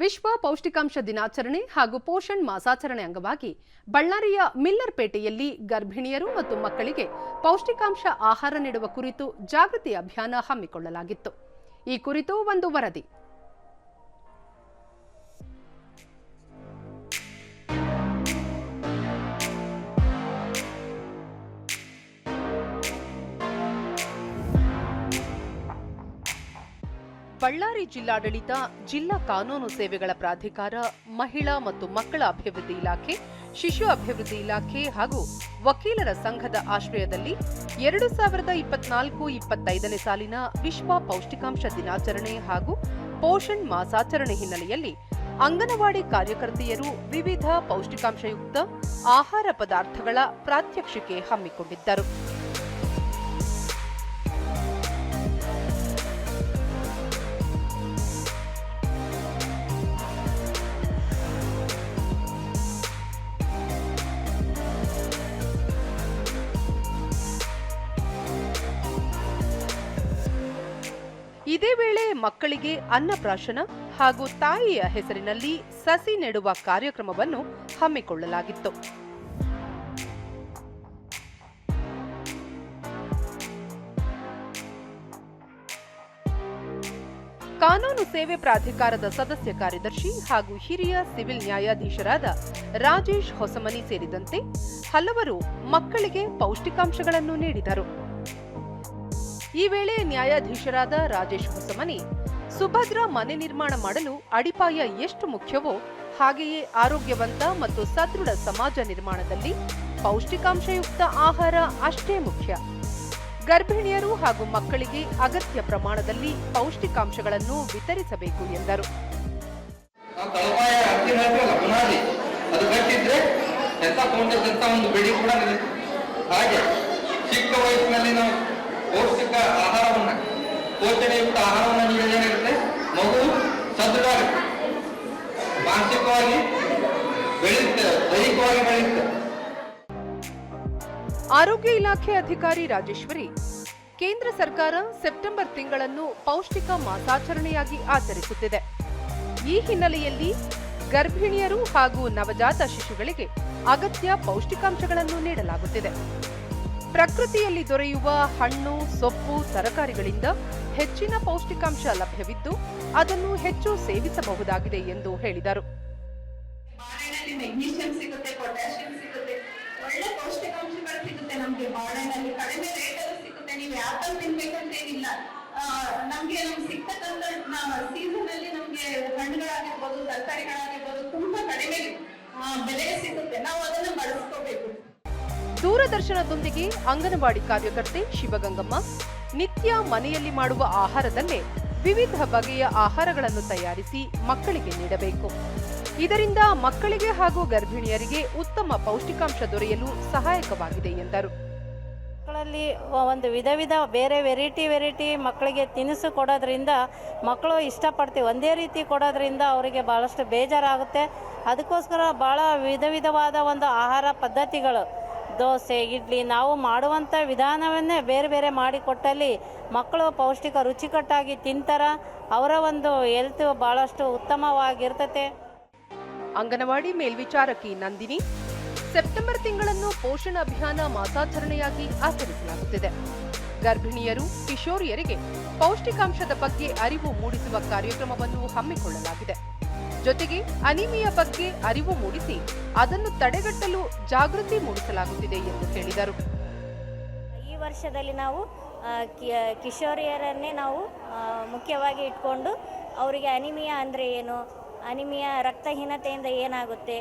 ವಿಶ್ವ ಪೌಷ್ಟಿಕಾಂಶ ದಿನಾಚರಣೆ ಹಾಗೂ ಪೋಷಣ್ ಮಾಸಾಚರಣೆ ಅಂಗವಾಗಿ ಬಳ್ಳಾರಿಯ ಮಿಲ್ಲರ್ ಪೇಟೆಯಲ್ಲಿ ಗರ್ಭಿಣಿಯರು ಮತ್ತು ಮಕ್ಕಳಿಗೆ ಪೌಷ್ಟಿಕಾಂಶ ಆಹಾರ ನೀಡುವ ಕುರಿತು ಜಾಗೃತಿ ಅಭಿಯಾನ ಹಮ್ಮಿಕೊಳ್ಳಲಾಗಿತ್ತು. ಈ ಕುರಿತು ಒಂದು ವರದಿ. ಬಳ್ಳಾರಿ ಜಿಲ್ಲಾಡಳಿತ ಜಿಲ್ಲಾ ಕಾನೂನು ಸೇವೆಗಳ ಪ್ರಾಧಿಕಾರ, ಮಹಿಳಾ ಮತ್ತು ಮಕ್ಕಳ ಅಭಿವೃದ್ಧಿ ಇಲಾಖೆ, ಶಿಶು ಅಭಿವೃದ್ಧಿ ಇಲಾಖೆ ಹಾಗೂ ವಕೀಲರ ಸಂಘದ ಆಶ್ರಯದಲ್ಲಿ ಎರಡು ಸಾವಿರದ ಇಪ್ಪತ್ನಾಲ್ಕು ಇಪ್ಪತ್ತೈದನೇ ಸಾಲಿನ ವಿಶ್ವ ಪೌಷ್ಟಿಕಾಂಶ ದಿನಾಚರಣೆ ಹಾಗೂ ಪೋಷಣ್ ಮಾಸಾಚರಣೆ ಹಿನ್ನೆಲೆಯಲ್ಲಿ ಅಂಗನವಾಡಿ ಕಾರ್ಯಕರ್ತೆಯರು ವಿವಿಧ ಪೌಷ್ಟಿಕಾಂಶಯುಕ್ತ ಆಹಾರ ಪದಾರ್ಥಗಳ ಪ್ರಾತ್ಯಕ್ಷಿಕೆ ಹಮ್ಮಿಕೊಂಡಿದ್ದರು. ಇದೇ ವೇಳೆ ಮಕ್ಕಳಿಗೆ ಅನ್ನಪ್ರಾಶನ ಹಾಗೂ ತಾಯಿಯ ಹೆಸರಿನಲ್ಲಿ ಸಸಿ ನೆಡುವ ಕಾರ್ಯಕ್ರಮವನ್ನು ಹಮ್ಮಿಕೊಳ್ಳಲಾಗಿತ್ತು. ಕಾನೂನು ಸೇವೆ ಪ್ರಾಧಿಕಾರದ ಸದಸ್ಯ ಕಾರ್ಯದರ್ಶಿ ಹಾಗೂ ಹಿರಿಯ ಸಿವಿಲ್ ನ್ಯಾಯಾಧೀಶರಾದ ರಾಜೇಶ್ ಹೊಸಮನಿ ಸೇರಿದಂತೆ ಹಲವರು ಮಕ್ಕಳಿಗೆ ಪೌಷ್ಟಿಕಾಂಶಗಳನ್ನು ನೀಡಿದರು. ಈ ವೇಳೆ ನ್ಯಾಯಾಧೀಶರಾದ ರಾಜೇಶ್ ಹೊಸಮನಿ ಸುಭದ್ರ ಮನೆ ನಿರ್ಮಾಣ ಮಾಡಲು ಅಡಿಪಾಯ ಎಷ್ಟು ಮುಖ್ಯವೋ ಹಾಗೆಯೇ ಆರೋಗ್ಯವಂತ ಮತ್ತು ಸದೃಢ ಸಮಾಜ ನಿರ್ಮಾಣದಲ್ಲಿ ಪೌಷ್ಟಿಕಾಂಶಯುಕ್ತ ಆಹಾರ ಅಷ್ಟೇ ಮುಖ್ಯ. ಗರ್ಭಿಣಿಯರು ಹಾಗೂ ಮಕ್ಕಳಿಗೆ ಅಗತ್ಯ ಪ್ರಮಾಣದಲ್ಲಿ ಪೌಷ್ಟಿಕಾಂಶಗಳನ್ನು ವಿತರಿಸಬೇಕು ಎಂದರು. ಚಿಕ್ಕ ವಯಸ್ಸಿನಲ್ಲಿ ನಾವು ಪೌಷ್ಟಿಕ ಆಹಾರವನ್ನ, ಪೋಷಣೆಯುಕ್ತ ಆಹಾರವನ್ನು ನೀಡಿದ್ರೆ ಮಗು ಸದೃಢ ಆಗುತ್ತೆ ಮಾನಸಿಕವಾಗಿ ಬೆಳೆಯುತ್ತೆ, ದೈಹಿಕವಾಗಿ ಬೆಳೆಯುತ್ತೆ. ಆರೋಗ್ಯ ಇಲಾಖೆ ಅಧಿಕಾರಿ ರಾಜೇಶ್ವರಿ, ಕೇಂದ್ರ ಸರ್ಕಾರ ಸೆಪ್ಟೆಂಬರ್ ತಿಂಗಳನ್ನು ಪೌಷ್ಟಿಕ ಮಾಸಾಚರಣೆಯಾಗಿ ಆಚರಿಸುತ್ತಿದೆ. ಈ ಹಿನ್ನೆಲೆಯಲ್ಲಿ ಗರ್ಭಿಣಿಯರು ಹಾಗೂ ನವಜಾತ ಶಿಶುಗಳಿಗೆ ಅಗತ್ಯ ಪೌಷ್ಟಿಕಾಂಶಗಳನ್ನು ನೀಡಲಾಗುತ್ತಿದೆ. ಪ್ರಕೃತಿಯಲ್ಲಿ ದೊರೆಯುವ ಹಣ್ಣು ಸೊಪ್ಪು ತರಕಾರಿಗಳಿಂದ ಹೆಚ್ಚಿನ ಪೌಷ್ಟಿಕಾಂಶ ಲಭ್ಯವಿದ್ದು ಅದನ್ನು ಹೆಚ್ಚು ಸೇವಿಸಬಹುದಾಗಿದೆ ಎಂದು ಹೇಳಿದರು. ನಮ್ಗೆ. ನಮ್ಗೆ ಸಿಗ್ತಕ್ಕಂಥ ಸೀಸನ್ ಅಲ್ಲಿ ನಮ್ಗೆ ಹಣ್ಣುಗಳಾಗಿರ್ಬೋದು ತರಕಾರಿಗಳಾಗಿರ್ಬೋದು ತುಂಬಾ ಕಡಿಮೆ ಆ, ಸಿಗುತ್ತೆ. ನಾವು ಅದನ್ನ ಬಳಸ್ಕೋಬೇಕು. ದೂರದರ್ಶನದೊಂದಿಗೆ ಅಂಗನವಾಡಿ ಕಾರ್ಯಕರ್ತೆ ಶಿವಗಂಗಮ್ಮ ನಿತ್ಯ ಮನೆಯಲ್ಲಿ ಮಾಡುವ ಆಹಾರದಲ್ಲೇ ವಿವಿಧ ಬಗೆಯ ಆಹಾರಗಳನ್ನು ತಯಾರಿಸಿ ಮಕ್ಕಳಿಗೆ ನೀಡಬೇಕು. ಇದರಿಂದ ಮಕ್ಕಳಿಗೆ ಹಾಗೂ ಗರ್ಭಿಣಿಯರಿಗೆ ಉತ್ತಮ ಪೌಷ್ಟಿಕಾಂಶ ದೊರೆಯಲು ಸಹಾಯಕವಾಗಿದೆ ಎಂದರು. ಮಕ್ಕಳಲ್ಲಿ ಒಂದು ವಿಧ ವಿಧ ಬೇರೆ ವೆರೈಟಿ ವೆರೈಟಿ ಮಕ್ಕಳಿಗೆ ತಿನಿಸು ಕೊಡೋದ್ರಿಂದ ಮಕ್ಕಳು ಇಷ್ಟಪಡ್ತೀವಿ. ಒಂದೇ ರೀತಿ ಕೊಡೋದ್ರಿಂದ ಅವರಿಗೆ ಭಾಳಷ್ಟು ಬೇಜಾರಾಗುತ್ತೆ. ಅದಕ್ಕೋಸ್ಕರ ಭಾಳ ವಿಧ ವಿಧವಾದ ಒಂದು ಆಹಾರ ಪದ್ಧತಿಗಳು ದೋಸೆ, ಇಡ್ಲಿ ನಾವು ಮಾಡುವಂಥ ವಿಧಾನವನ್ನೇ ಬೇರೆ ಬೇರೆ ಮಾಡಿಕೊಟ್ಟಲ್ಲಿ ಮಕ್ಕಳು ಪೌಷ್ಟಿಕ ರುಚಿಕಟ್ಟಾಗಿ ತಿಂತಾರ. ಅವರ ಒಂದು ಹೆಲ್ತ್ ಭಾಳಷ್ಟು ಉತ್ತಮವಾಗಿರ್ತತೆ. ಅಂಗನವಾಡಿ ಮೇಲ್ವಿಚಾರಕಿ ನಂದಿನಿ, ಸೆಪ್ಟೆಂಬರ್ ತಿಂಗಳನ್ನು ಪೋಷಣ ಅಭಿಯಾನ ಮಾಸಾಚರಣೆಯಾಗಿ ಆಚರಿಸಲಾಗುತ್ತಿದೆ. ಗರ್ಭಿಣಿಯರು, ಕಿಶೋರಿಯರಿಗೆ ಪೌಷ್ಟಿಕಾಂಶದ ಬಗ್ಗೆ ಅರಿವು ಮೂಡಿಸುವ ಕಾರ್ಯಕ್ರಮವನ್ನು ಹಮ್ಮಿಕೊಳ್ಳಲಾಗಿದೆ. ಜೊತೆಗೆ ಅನಿಮಿಯ ಬಗ್ಗೆ ಅರಿವು ಮೂಡಿಸಿ ಅದನ್ನು ತಡೆಗಟ್ಟಲು ಜಾಗೃತಿ ಮೂಡಿಸಲಾಗುತ್ತಿದೆ ಎಂದು ಹೇಳಿದರು. ಈ ವರ್ಷದಲ್ಲಿ ನಾವು ಕಿಶೋರಿಯರನ್ನೇ ನಾವು ಮುಖ್ಯವಾಗಿ ಇಟ್ಕೊಂಡು ಅವರಿಗೆ ಅನಿಮಿಯಾ ಅಂದರೆ ಏನು, ಅನಿಮಿಯಾ ರಕ್ತಹೀನತೆಯಿಂದ ಏನಾಗುತ್ತೆ,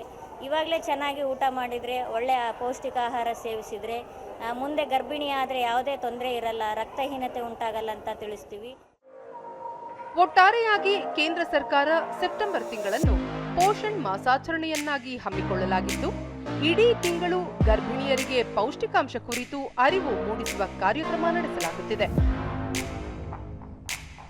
ಇವಾಗಲೇ ಚೆನ್ನಾಗಿ ಊಟ ಮಾಡಿದರೆ ಒಳ್ಳೆಯ ಪೌಷ್ಟಿಕ ಆಹಾರ ಸೇವಿಸಿದರೆ ಮುಂದೆ ಗರ್ಭಿಣಿ ಆದರೆ ಯಾವುದೇ ತೊಂದರೆ ಇರಲ್ಲ, ರಕ್ತಹೀನತೆ ಉಂಟಾಗಲ್ಲ ಅಂತ ತಿಳಿಸ್ತೀವಿ. ಒಟ್ಟಾರೆಯಾಗಿ ಕೇಂದ್ರ ಸರ್ಕಾರ ಸೆಪ್ಟೆಂಬರ್ ತಿಂಗಳನ್ನು ಪೋಷಣ್ ಮಾಸಾಚರಣೆಯನ್ನಾಗಿ ಹಮ್ಮಿಕೊಳ್ಳಲಾಗಿದ್ದು ಇಡೀ ತಿಂಗಳು ಗರ್ಭಿಣಿಯರಿಗೆ ಪೌಷ್ಟಿಕಾಂಶ ಕುರಿತು ಅರಿವು ಮೂಡಿಸುವ ಕಾರ್ಯಕ್ರಮ ನಡೆಸಲಾಗುತ್ತಿದೆ.